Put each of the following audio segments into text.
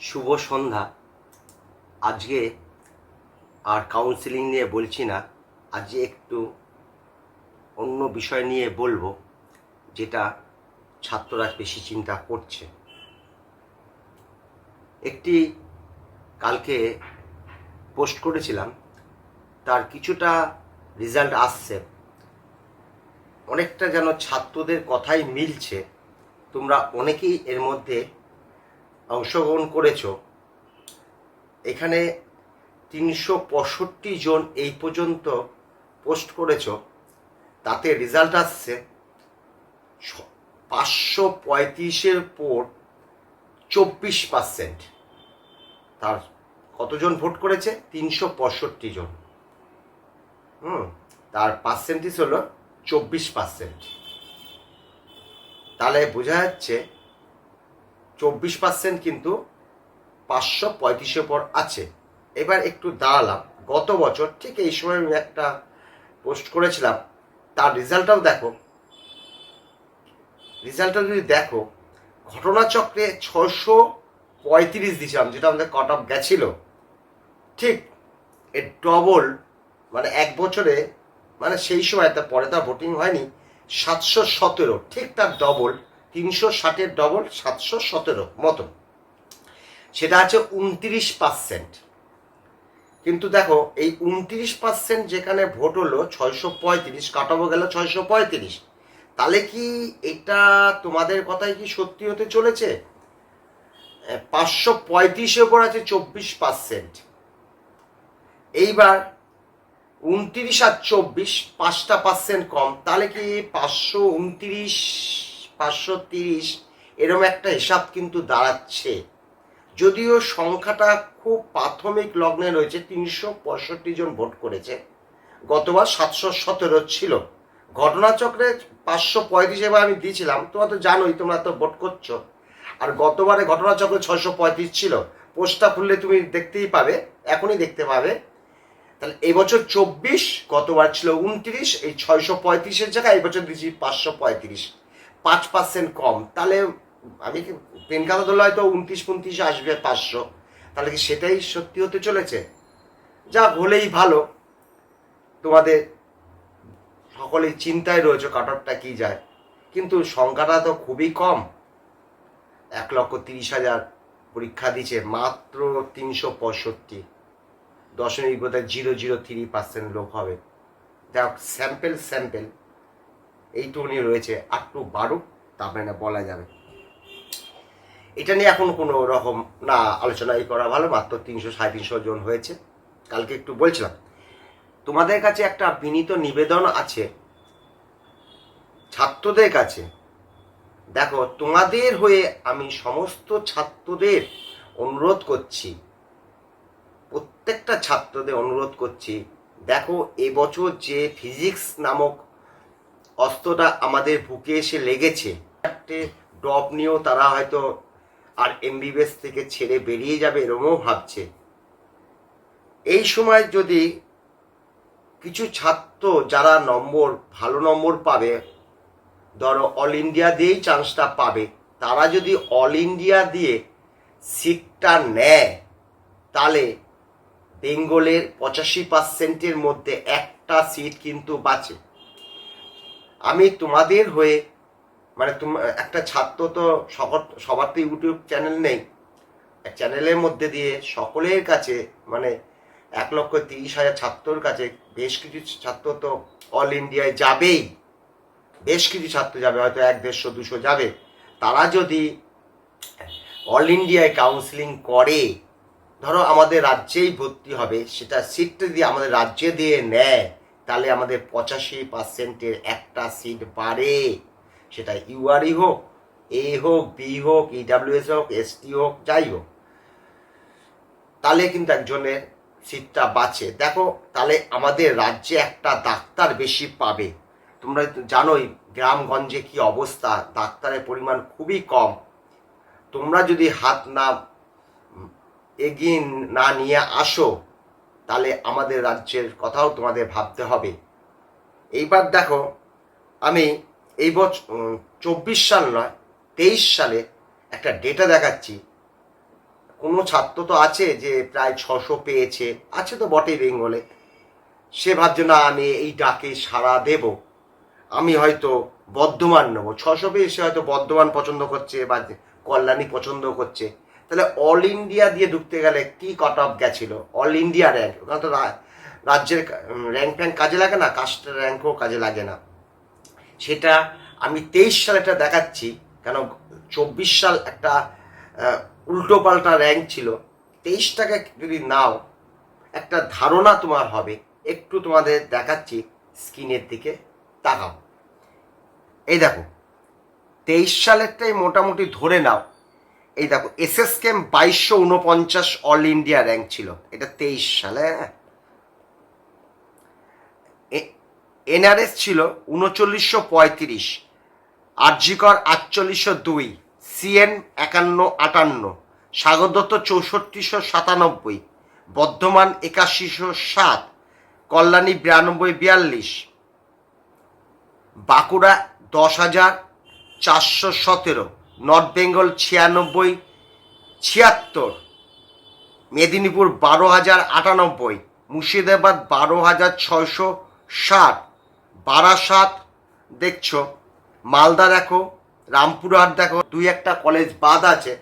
শুভ সন্ধ্যা। আজকে আর কাউন্সিলিং নিয়ে বলছি না, আজকে একটু অন্য বিষয় নিয়ে বলব, যেটা ছাত্ররা বেশি চিন্তা করছে। একটি কালকে পোস্ট করেছিলাম, তার কিছুটা রেজাল্ট আসছে। অনেকটা যেন ছাত্রদের কথাই মিলছে, তোমরা অনেকেই এর মধ্যে অংশগ্রহণ করেছ। এখানে তিনশো পঁয়ষট্টি জন এই পর্যন্ত পোস্ট করেছ। তাতে রেজাল্ট আসছে। পাঁচশো পঁয়ত্রিশের পর চব্বিশ পার্সেন্ট। তার কতজন ভোট করেছে? তিনশো পঁয়ষট্টি জন। হুম, তার পার্সেন্টেজ হলো চব্বিশ পার্সেন্ট। তাহলে বোঝা যাচ্ছে চব্বিশ পার্সেন্ট কিন্তু পাঁচশো পঁয়ত্রিশের পর আছে। এবার একটু দাঁড়ালাম। গত বছর ঠিক এই সময় আমি একটা পোস্ট করেছিলাম। তার রেজাল্টটাও দেখো। রেজাল্টটা যদি দেখো, ঘটনাচক্রে ছশো পঁয়ত্রিশ দিয়েছিলাম, যেটা আমাদের কট অফ গেছিল। ঠিক এর ডবল মানে এক বছরে মানে সেই সময় তার পরে তার ভোটিং হয়নি, সাতশো সতেরো। ঠিক তার ডবল তিনশো ষাটের ডবল সাতশো সতেরো, মতন। সেটা আছে উনত্রিশ পার্সেন্ট কিন্তু দেখো, এই উনত্রিশ পার্সেন্ট যেখানে ভোট হলো, ছয়শো পঁয়ত্রিশ, কাটাবো গেল ছয়শো পঁয়ত্রিশ। তাহলে কি এটা তোমাদের কথাই কি সত্যি হতে চলেছে? পাঁচশো পঁয়ত্রিশের উপর আছে চব্বিশ পার্সেন্ট এইবার উনত্রিশ আর চব্বিশ, পাঁচটা পার্সেন্ট কম। তাহলে কি পাঁচশো উনত্রিশ পাঁচশো তিরিশ, এরম একটা হিসাব কিন্তু দাঁড়াচ্ছে। যদিও সংখ্যাটা খুব প্রাথমিক লগ্নে রয়েছে, তিনশো পঁয়ষট্টি জন ভোট করেছে। গতবার সাতশো সতেরো ছিল। ঘটনাচক্রে পাঁচশো পঁয়ত্রিশ এবার আমি দিয়েছিলাম, তোমরা তো জানোই, তোমরা তো ভোট করছ। আর গতবারে ঘটনাচক্রে ছয়শো পঁয়ত্রিশ ছিল। পোস্টটা খুললে তুমি দেখতেই পাবে, এখনই দেখতে পাবে। তাহলে এবছর চব্বিশ, গতবার ছিল উনত্রিশ, এই ছয়শো পঁয়ত্রিশের জায়গায় এবছর দিচ্ছি পাঁচশো পঁয়ত্রিশ। পাঁচ পার্সেন্ট কম। তাহলে আমি কি পেন ধরলে হয়তো উনত্রিশ উনত্রিশ আসবে পাঁচশো। তাহলে কি সেটাই সত্যি হতে চলেছে? যা হলেই ভালো। তোমাদের সকলেই চিন্তায় রয়েছে কাটরটা কি যায়। কিন্তু সংখ্যাটা তো খুবই কম। এক লক্ষ তিরিশ হাজার পরীক্ষা দিচ্ছে মাত্র তিনশো পঁয়ষট্টি। দশমিক বোধহয় জিরো জিরো থ্রি পার্সেন্ট লোক হবে। যাক স্যাম্পেল স্যাম্পেল এইটুকুনি রয়েছে আটটু বাড়ুক, তারপরে না বলা যাবে। এটা নিয়ে এখন কোনো রকম না আলোচনাই করা ভালো, মাত্র তিনশো, সাড়ে তিনশো জন হয়েছে। কালকে একটু বলছিলাম, তোমাদের কাছে একটা বিনীত নিবেদন আছে। ছাত্রদের কাছে, দেখো, তোমাদের হয়ে আমি সমস্ত ছাত্রদের অনুরোধ করছি। প্রত্যেকটা ছাত্রদের অনুরোধ করছি, দেখো, এবছর যে ফিজিক্স নামক অস্ত্রটা আমাদের বুকে এসে লেগেছে। চারটে ড্রপ নিয়েও তারা হয়তো আর এমবিবিএস থেকে ছেড়ে বেরিয়ে যাবে এরমও ভাবছে। এই সময় যদি কিছু ছাত্র যারা নম্বর, ভালো নম্বর পাবে, ধরো অল ইন্ডিয়া দিয়েই চান্সটা পাবে, তারা যদি অল ইন্ডিয়া দিয়ে সিটটা নেয়, তাহলে বেঙ্গলের পঁচাশি পার্সেন্টের মধ্যে একটা সিট কিন্তু বাঁচে। আমি তোমাদের হয়ে মানে একটা ছাত্র তো সবার তো ইউটিউব চ্যানেল নেই। চ্যানেলের মধ্যে দিয়ে সকলের কাছে মানে এক লক্ষ তিরিশ হাজার ছাত্রর কাছে বেশ কিছু ছাত্র তো অল ইন্ডিয়ায় যাবেই। বেশ কিছু ছাত্র যাবে, হয়তো এক দেড়শো, দুশো যাবে। তারা যদি অল ইন্ডিয়ায় কাউন্সিলিং করে, ধরো আমাদের রাজ্যেই ভর্তি হবে, সেটা সিটটা দিয়ে আমাদের রাজ্যে দিয়ে নেয়। তাহলে আমাদের পঁচাশি পার্সেন্টের একটা সিট বাড়ে। সেটা ইউআরই হোক এ হোক বি হোক ইডাব্লিউএস হোক এসটি হোক, যাই হোক। তাহলে কিন্তু একজনের সিটটা বাঁচে। দেখো, তাহলে আমাদের রাজ্যে একটা ডাক্তার বেশি পাবে। তোমরা জানোই গ্রামগঞ্জে কি অবস্থা, ডাক্তারের পরিমাণ খুবই কম। তোমরা যদি হাত না এগিয়ে না নিয়ে আসো তাহলে আমাদের রাজ্যের কথাও তোমাদের ভাবতে হবে। এইবার দেখো, আমি এই বছর চব্বিশ সাল নয়, তেইশ সালে একটা ডেটা দেখাচ্ছি। কোনো ছাত্র তো আছে যে প্রায় ছশো পেয়েছে, আছে তো বটেই বেঙ্গলে। সে ভাবছে, না, আমি এই ডাকে সাড়া দেব। আমি হয়তো বর্ধমান নেব। ছশো পেয়ে সে হয়তো বর্ধমান পছন্দ করছে বা কল্যাণী পছন্দ করছে। তাহলে অল ইন্ডিয়া দিয়ে ঢুকতে গেলে কি কট অফ গেছিল? অল ইন্ডিয়া র্যাঙ্ক ওখানে তো রাজ্যের র্যাঙ্ক ফ্যাঙ্ক কাজে লাগে না কাস্টের র্যাঙ্কও কাজে লাগে না। সেটা আমি তেইশ সালেটা দেখাচ্ছি, কেন চব্বিশ সাল একটা উল্টো পাল্টা র্যাঙ্ক ছিল। তেইশটাকে যদি নাও, একটা ধারণা তোমার হবে, একটু তোমাদের দেখাচ্ছি স্ক্রিনের দিকে, তাকাও। এই দেখো, তেইশ সালেরটাই মোটামুটি ধরে নাও। এই দেখো এস এস কেম বাইশশো উনপঞ্চাশ অল ইন্ডিয়া র্যাঙ্ক ছিল। এটা তেইশ সালে হ্যাঁ। এনআরএস ছিল উনচল্লিশশো পঁয়ত্রিশ, আরজিকর আটচল্লিশশো দুই, সিএন একান্ন আটান্ন সাগর দত্ত চৌষট্টিশো সাতানব্বই, বর্ধমান একাশিশো সাত, কল্যাণী বিরানব্বই বিয়াল্লিশ, বাঁকুড়া দশ হাজার চারশো সতেরো। নর্থ বেঙ্গল ছিয়ানব্বই, ছিয়াত্তর, মেদিনীপুর বারো হাজার আটানব্বই, মুর্শিদাবাদ বারো হাজার ছয়শো ষাট, বারাসাত দেখছ, মালদা দেখো, রামপুরহাট দেখো, দুই একটা কলেজ বাদ আছে,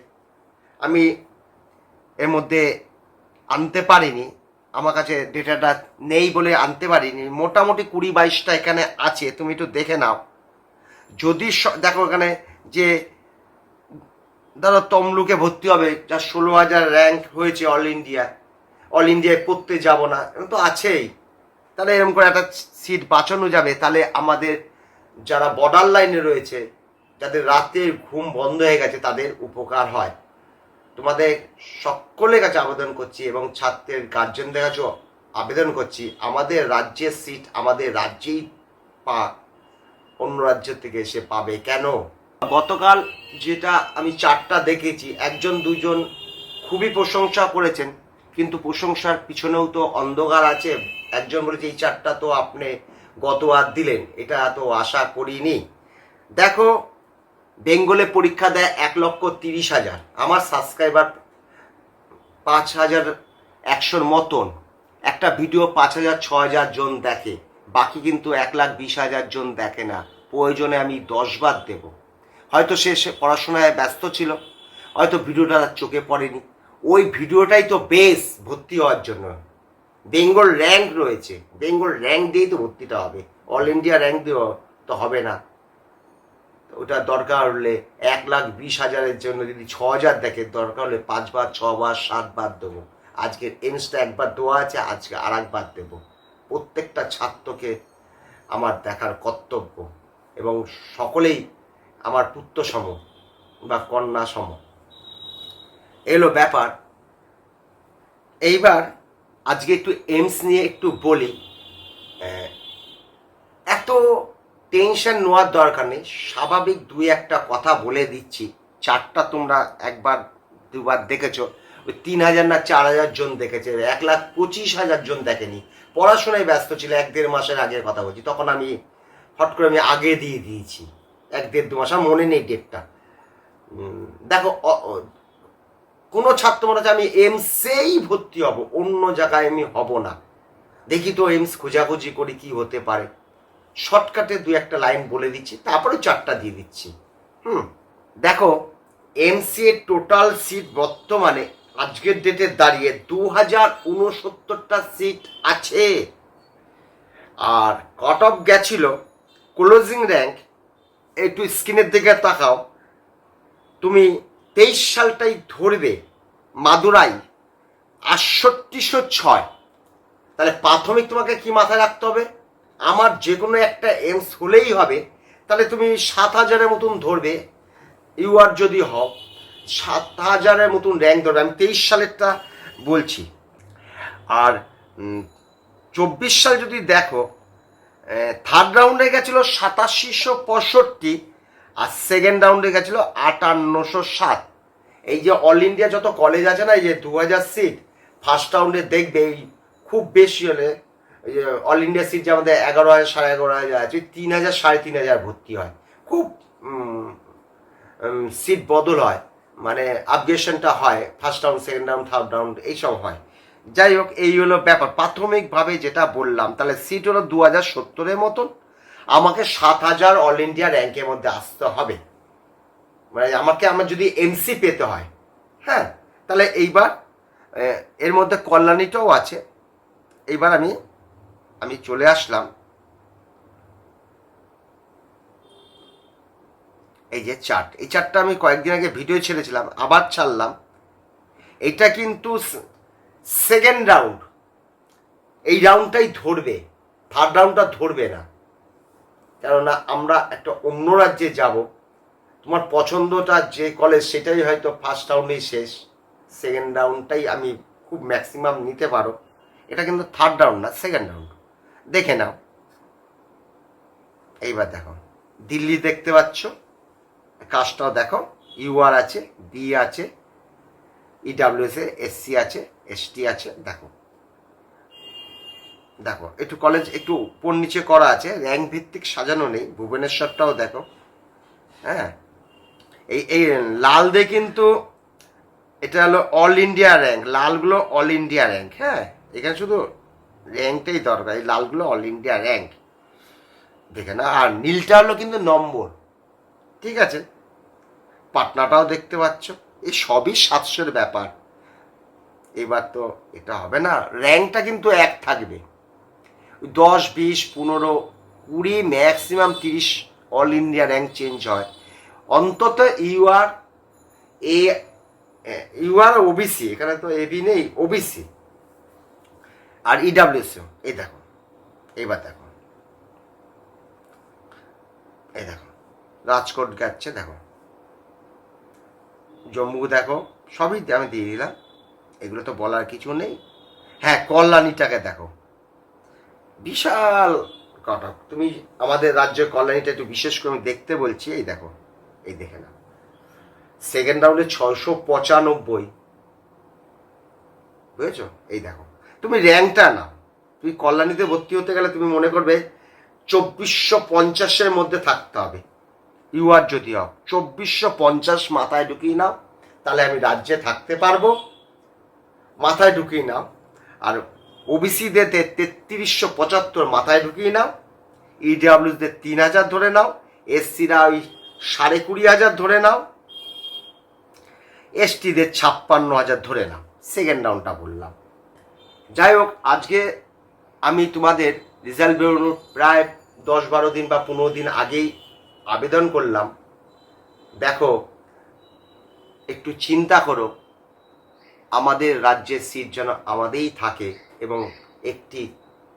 আমি এর মধ্যে আনতে পারিনি, আমার কাছে ডেটাটা নেই বলে আনতে পারিনি, মোটামুটি কুড়ি বাইশটা এখানে আছে, তুমি একটু দেখে নাও। যদি দেখো এখানে যে ধরো তমলুকে ভর্তি হবে, যার ষোলো হাজার র্যাঙ্ক হয়েছে অল ইন্ডিয়া অল ইন্ডিয়ায় পড়তে যাব না। এরকম তো আছেই। তাহলে এরকম করে একটা সিট বাঁচানো যাবে। তাহলে আমাদের যারা বর্ডার লাইনে রয়েছে, যাদের রাতের ঘুম বন্ধ হয়ে গেছে, তাদের উপকার হয়। তোমাদের সকলের কাছে আবেদন করছি এবং ছাত্রের গার্জেনদের কাছেও আবেদন করছি, আমাদের রাজ্যের সিট আমাদের রাজ্যেই পা, অন্য রাজ্য থেকে এসে পাবে। কেন? গতকাল যেটা আমি চারটা দেখেছি, একজন, দুজন খুবই প্রশংসা করেছেন, কিন্তু প্রশংসার পিছনেও তো অন্ধকার আছে। একজন বলেছে, এই চারটা তো আপনি গতবার দিলেন, এটা তো আশা করিনি। দেখো, বেঙ্গলে পরীক্ষা দেয় এক লক্ষ তিরিশ হাজার। আমার সাবস্ক্রাইবার পাঁচ হাজার একশোর মতন। একটা ভিডিও পাঁচ হাজার, ছ হাজার জন দেখে। বাকি কিন্তু এক লাখ বিশ হাজার জন দেখে না। প্রয়োজনে আমি দশ বার দেব। হয়তো সে পড়াশোনায় ব্যস্ত ছিল, হয়তো ভিডিওটা তার চোখে পড়েনি। ওই ভিডিওটাই তো বেশ ভর্তি হওয়ার জন্য। বেঙ্গল র্যাঙ্ক রয়েছে। বেঙ্গল র্যাঙ্ক দিয়েই তো ভর্তিটা হবে। অল ইন্ডিয়া র্যাঙ্ক দিয়ে তো হবে না। ওটা দরকার হলে এক লাখ বিশ হাজারের জন্য যদি ছ হাজার দেখে, দরকার হলে পাঁচবার ছবার সাতবার দেবো। আজকের এমসটা একবার দেওয়া আছে, আজকে আর একবার দেবো। প্রত্যেকটা ছাত্রকে আমার দেখার কর্তব্য। এবং সকলেই আমার পুত্র সম বা কন্যা সম। এলো ব্যাপার। এইবার আজকে একটু এমস নিয়ে একটু বলি। এত টেনশন নেওয়ার দরকার নেই। স্বাভাবিক দুই একটা কথা বলে দিচ্ছি। চারটা তোমরা একবার, দুবার দেখেছ। ওই তিন হাজার না চার হাজার জন দেখেছে। এক লাখ পঁচিশ হাজার জন দেখেনি। পড়াশোনায় ব্যস্ত ছিল, এক দেড় মাসের আগের কথা বলছি। তখন আমি হট করে আমি আগে দিয়ে দিয়েছি। এক দেড় দু মাস মনে নেই ডেটটা দেখো কোনো ছাত্র মনে আমি এমসেই ভর্তি হব, অন্য জায়গায় আমি হব না। দেখি তো এমস খোঁজাখুঁজি করি কি হতে পারে। শর্টকাটে দু একটা লাইন বলে দিচ্ছি, তারপরে চারটা দিয়ে দিচ্ছি। হুম, দেখো, এমসি এর টোটাল সিট বর্তমানে, আজকের ডেটে দাঁড়িয়ে দু হাজার উনসত্তরটা সিট আছে। আর কট অফ গেছিল ক্লোজিং র্যাঙ্ক একটু স্ক্রিনের দিকে তাকাও। তুমি তেইশ সালটাই ধরবে মাদুরাই আটষট্টিশো ছয়। তাহলে প্রাথমিক তোমাকে কি মাথায় রাখতে হবে? আমার যে কোনো একটা এমস হলেই হবে। তাহলে তুমি সাত হাজারের মতন ধরবে। ইউআর যদি হও, সাত হাজারের মতন র্যাঙ্ক ধরবে। আমি তেইশ সালেরটা বলছি। আর চব্বিশ সাল যদি দেখো থার্ড রাউন্ডে গেছিল সাতাশিশো পঁয়ষট্টি আর সেকেন্ড রাউন্ডে গেছিল আটান্নশো সাত। এই যে অল ইন্ডিয়া যত কলেজ আছে না, এই যে দু হাজার সিট ফার্স্ট রাউন্ডে দেখবে এই খুব বেশি হলে অল ইন্ডিয়া সিট যে আমাদের এগারো হাজার, সাড়ে এগারো হাজার আছে তিন হাজার, সাড়ে তিন হাজার ভর্তি হয়। খুব সিট বদল হয়। মানে আপগ্রেশনটা হয় first round second round third round এইসব হয়। যাই হোক, এই হলো ব্যাপার। প্রাথমিকভাবে যেটা বললাম, তাহলে সিট হলো দু হাজার সত্তরের মতন। আমাকে সাত হাজার অল ইন্ডিয়া র্যাঙ্কের মধ্যে আসতে হবে। মানে আমাকে, আমার যদি এমসি পেতে হয় হ্যাঁ? তাহলে এইবার এর মধ্যে কল্যাণীটাও আছে। এইবার আমি আমি চলে আসলাম। এই যে চার্ট এই চার্টটা আমি কয়েকদিন আগে ভিডিও ছেড়েছিলাম, আবার ছাড়লাম। এটা কিন্তু সেকেন্ড রাউন্ড এই রাউন্ডটাই ধরবে। থার্ড রাউন্ডটা ধরবে না। কেননা আমরা একটা অন্য রাজ্যে যাব। তোমার পছন্দটা যে কলেজ সেটাই হয়তো ফার্স্ট রাউন্ডেই শেষ। সেকেন্ড রাউন্ডটাই আমি খুব ম্যাক্সিমাম নিতে পারো। এটা কিন্তু থার্ড রাউন্ড না সেকেন্ড রাউন্ড দেখে নাও। এইবার দেখো। দিল্লি দেখতে পাচ্ছ। কাজটাও দেখো। ইউআর আছে বি আছে ইডাব্লিউএস এ এসসি আছে। এসটি আছে, দেখো। দেখো, একটু কলেজ একটু উপর নিচে করা আছে র্যাঙ্ক ভিত্তিক সাজানো নেই, ভুবনেশ্বরটাও দেখো হ্যাঁ? এই এই লাল দিয়ে কিন্তু এটা হলো অল ইন্ডিয়া র্যাঙ্ক লালগুলো অল ইন্ডিয়া র্যাঙ্ক হ্যাঁ? এখানে শুধু র্যাঙ্কটাই দরকার, এই লালগুলো অল ইন্ডিয়া র্যাঙ্ক দেখে না আর নীলটা হলো কিন্তু নম্বর, ঠিক আছে? পাটনাটাও দেখতে পাচ্ছ, এই সবই সাতশোর ব্যাপার। এবার তো এটা হবে না। র্যাঙ্কটা কিন্তু এক থাকবে। দশ, বিশ, পনেরো, কুড়ি, ম্যাক্সিমাম তিরিশ অল ইন্ডিয়া র্যাঙ্ক চেঞ্জ হয়। অন্তত ইউআর এ ইউআর ওবিসি, এখানে তো এবি নেই, ওবিসি। আর ইডাব্লিউসি এই দেখো, এইবার দেখো। এই দেখো, রাজকোট যাচ্ছে দেখো। জম্মু দেখো, সবই আমি দিয়ে দিলাম। এগুলো তো বলার কিছু নেই। হ্যাঁ কল্যাণীটাকে দেখো। বিশাল কটক। তুমি আমাদের রাজ্যের কল্যাণীটা একটু বিশেষ করে আমি দেখতে বলছি। এই দেখো, এই দেখে না সেকেন্ড রাউন্ডে ছশো পঁচানব্বই। বুঝেছ? এই দেখো। তুমি র্যাঙ্কটা নাও। তুমি কল্যাণীতে ভর্তি হতে গেলে তুমি মনে করবে চব্বিশশো পঞ্চাশের মধ্যে থাকতে হবে। ইউআর যদি হও, চব্বিশশো পঞ্চাশ মাথায় ঢুকিয়ে নাও, তাহলে আমি রাজ্যে থাকতে পারব। মাথায় ঢুকিয়ে নাও। আর ওবিসিদের তেত্রিশশো পঁচাত্তর মাথায় ঢুকিয়ে নাও। ইডাব্লিউদের তিন হাজার ধরে নাও। এসসিরা ওই সাড়ে কুড়ি হাজার ধরে নাও। এসটিদের ছাপ্পান্ন হাজার ধরে নাও। সেকেন্ড রাউন্ডটা বললাম। যাই হোক, আজকে আমি তোমাদের রেজাল্ট বেরোনোর প্রায় দশ বারো দিন বা পনেরো দিন আগেই আবেদন করলাম। দেখো, একটু চিন্তা করো। আমাদের রাজ্যের সিট যেন আমাদেরই থাকে এবং একটি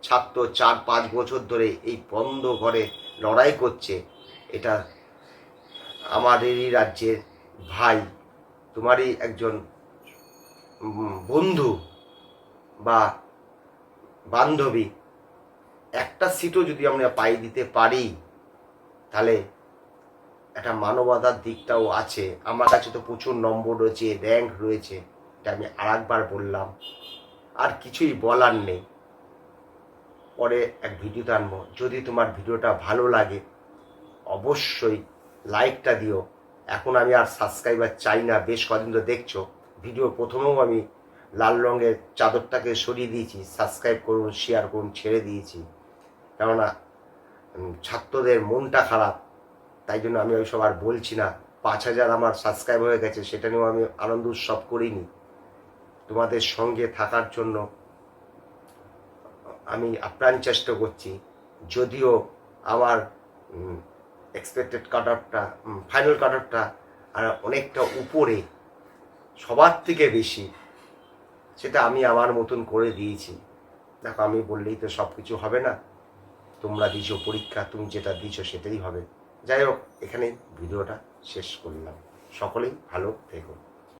ছাত্র চার পাঁচ বছর ধরে এই বন্ধ ঘরে লড়াই করছে, এটা আমাদেরই রাজ্যের ভাই, তোমারই একজন বন্ধু বা বান্ধবী, একটা সিটও যদি আমরা পাই দিতে পারি, তাহলে একটা মানবতার দিকটাও আছে। আমার কাছে তো প্রচুর নম্বর রয়েছে র্যাঙ্ক রয়েছে। এটা আমি আর একবার বললাম, আর কিছুই বলার নেই। পরে এক ভিডিও আনব যদি তোমার ভিডিওটা ভালো লাগে, অবশ্যই লাইকটা দিও। এখন আমি আর সাবস্ক্রাইবার চাই না, বেশ কদিন তো দেখছ। ভিডিও প্রথমেও আমি লাল রঙের চাদরটাকে সরিয়ে দিয়েছি, সাবস্ক্রাইব করুন শেয়ার করুন, ছেড়ে দিয়েছি। কেননা ছাত্রদের মনটা খারাপ, তাই জন্য আমি ওইসব আর বলছি না। পাঁচ হাজার আমার সাবস্ক্রাইব হয়ে গেছে, সেটা নিয়েও আমি আনন্দ উৎসব করিনি। তোমাদের সঙ্গে থাকার জন্য আমি আপ্রাণ চেষ্টা করছি। যদিও আমার এক্সপেক্টেড কাট অফটা ফাইনাল কাট অফটা আর অনেকটা উপরে, সবার থেকে বেশি, সেটা আমি আমার মতন করে দিয়েছি। দেখো, আমি বললেই তো সব কিছু হবে না। তোমরা দিছো পরীক্ষা, তুমি যেটা দিছো সেটাই হবে। যাই হোক এখানে ভিডিওটা শেষ করলাম। সকলেই ভালো থেকো।